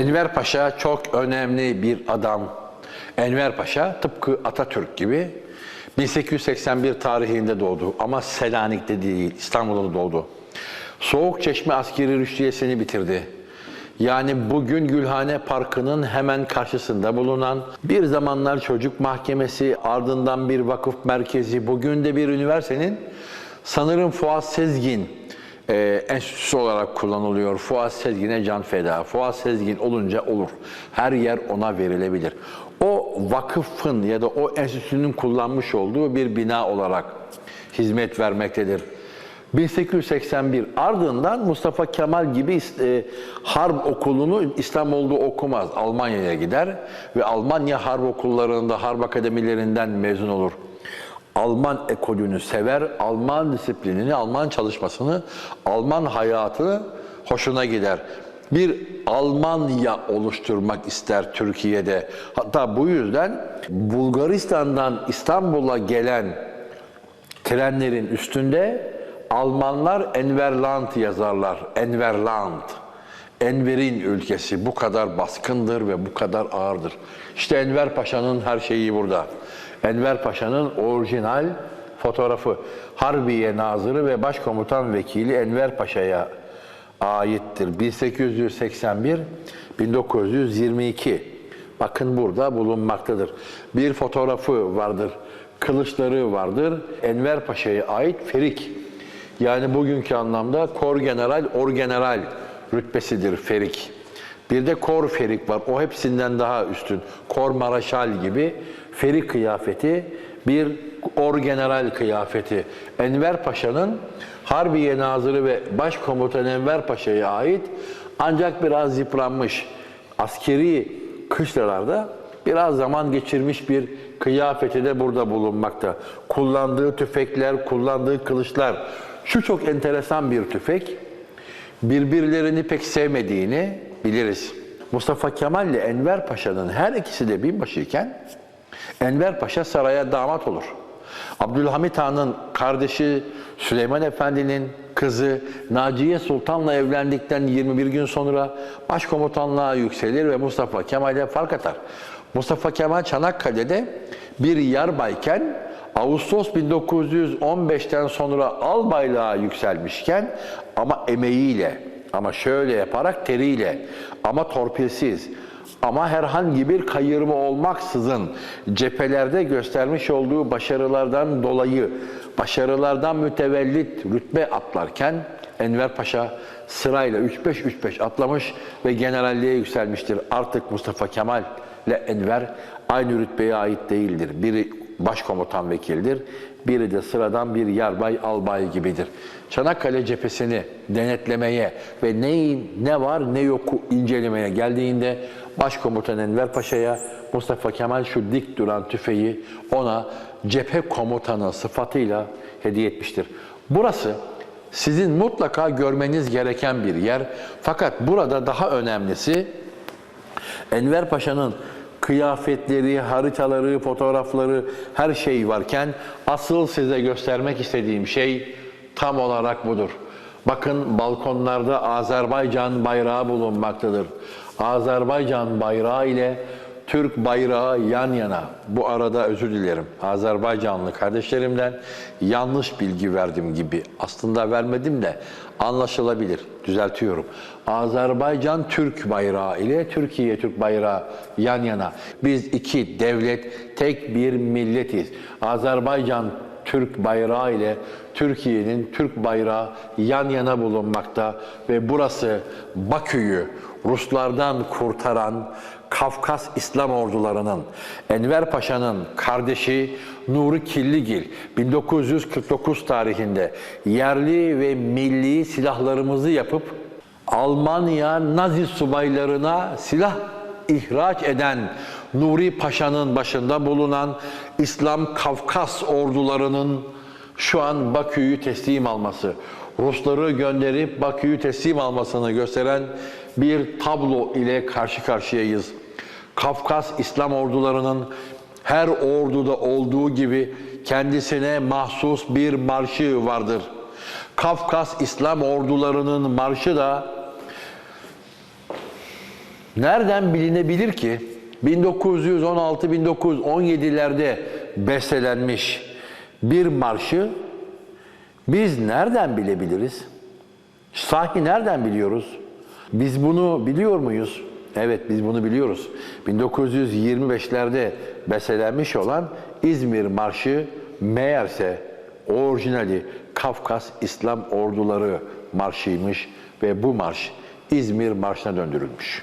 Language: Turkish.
Enver Paşa çok önemli bir adam. Enver Paşa tıpkı Atatürk gibi 1881 tarihinde doğdu ama Selanik'te değil, İstanbul'da doğdu. Soğuk Çeşme Askeri Rüştiyesini bitirdi. Yani bugün Gülhane Parkı'nın hemen karşısında bulunan bir zamanlar çocuk mahkemesi, ardından bir vakıf merkezi, bugün de bir üniversitenin sanırım Fuat Sezgin e, enstitüsü olarak kullanılıyor. Fuat Sezgin'e can feda. Fuat Sezgin olunca olur. Her yer ona verilebilir. O vakıfın ya da o enstitünün kullanmış olduğu bir bina olarak hizmet vermektedir. 1881 ardından Mustafa Kemal gibi e, harp okulunu İstanbul'da okumaz. Almanya'ya gider ve Almanya harp okullarında, harp akademilerinden mezun olur. Alman ekolünü sever, Alman disiplinini, Alman çalışmasını, Alman hayatını hoşuna gider. Bir Almanya oluşturmak ister Türkiye'de. Hatta bu yüzden Bulgaristan'dan İstanbul'a gelen trenlerin üstünde Almanlar Enverland yazarlar. Enverland. Enver'in ülkesi bu kadar baskındır ve bu kadar ağırdır. İşte Enver Paşa'nın her şeyi burada. Enver Paşa'nın orijinal fotoğrafı Harbiye Nazırı ve Başkomutan Vekili Enver Paşa'ya aittir. 1881-1922. Bakın burada bulunmaktadır. Bir fotoğrafı vardır. Kılıçları vardır. Enver Paşa'ya ait Ferik. Yani bugünkü anlamda kor general, orgeneral rütbesidir Ferik. Bir de kor ferik var. O hepsinden daha üstün. Kor maraşal gibi ferik kıyafeti bir orgeneral kıyafeti. Enver Paşa'nın Harbiye Nazırı ve Başkomutan Enver Paşa'ya ait ancak biraz yıpranmış askeri kışlalarda biraz zaman geçirmiş bir kıyafeti de burada bulunmakta. Kullandığı tüfekler, kullandığı kılıçlar. Şu çok enteresan bir tüfek. Birbirlerini pek sevmediğini biliriz. Mustafa Kemal ile Enver Paşa'nın her ikisi de binbaşıyken Enver Paşa saraya damat olur. Abdülhamit Han'ın kardeşi Süleyman Efendi'nin kızı Naciye Sultan'la evlendikten 21 gün sonra başkomutanlığa yükselir ve Mustafa Kemal'e fark atar. Mustafa Kemal Çanakkale'de bir yarbayken Ağustos 1915'ten sonra albaylığa yükselmişken ama emeğiyle, ama şöyle yaparak teriyle, ama torpilsiz, ama herhangi bir kayırma olmaksızın cephelerde göstermiş olduğu başarılardan dolayı, başarılardan mütevellit rütbe atlarken Enver Paşa sırayla 3-5-3-5 atlamış ve generalliğe yükselmiştir. Artık Mustafa Kemal ile Enver aynı rütbeye ait değildir. Biri başkomutan vekildir, biri de sıradan bir yarbay albay gibidir. Çanakkale cephesini denetlemeye ve neyin ne var ne yoku incelemeye geldiğinde Başkomutan Enver Paşa'ya Mustafa Kemal şu dik duran tüfeği ona cephe komutanı sıfatıyla hediye etmiştir. Burası sizin mutlaka görmeniz gereken bir yer. Fakat burada daha önemlisi Enver Paşa'nın kıyafetleri, haritaları, fotoğrafları, her şey varken asıl size göstermek istediğim şey tam olarak budur. Bakın balkonlarda Azerbaycan bayrağı bulunmaktadır. Azerbaycan bayrağı ile Türk bayrağı yan yana. Bu arada özür dilerim. Azerbaycanlı kardeşlerimden yanlış bilgi verdim gibi. Aslında vermedim de anlaşılabilir. Düzeltiyorum. Azerbaycan Türk bayrağı ile Türkiye Türk bayrağı yan yana. Biz iki devlet, tek bir milletiz. Azerbaycan Türk bayrağı ile Türkiye'nin Türk bayrağı yan yana bulunmakta ve burası Bakü'yü Ruslardan kurtaran Kafkas İslam ordularının Enver Paşa'nın kardeşi Nuri Killigil 1949 tarihinde yerli ve milli silahlarımızı yapıp Almanya Nazi subaylarına silah ihraç eden Nuri Paşa'nın başında bulunan İslam Kafkas ordularının şu an Bakü'yü teslim alması, Rusları gönderip Bakü'yü teslim almasını gösteren bir tablo ile karşı karşıyayız. Kafkas İslam ordularının her orduda olduğu gibi kendisine mahsus bir marşı vardır. Kafkas İslam ordularının marşı da Nereden bilinebilir ki 1916-1917'lerde bestelenmiş bir marşı biz nereden bilebiliriz? Sahi nereden biliyoruz? Biz bunu biliyor muyuz? Evet biz bunu biliyoruz. 1925'lerde bestelenmiş olan İzmir Marşı meğerse orijinali Kafkas İslam Orduları Marşıymış ve bu marş İzmir Marşı'na döndürülmüş.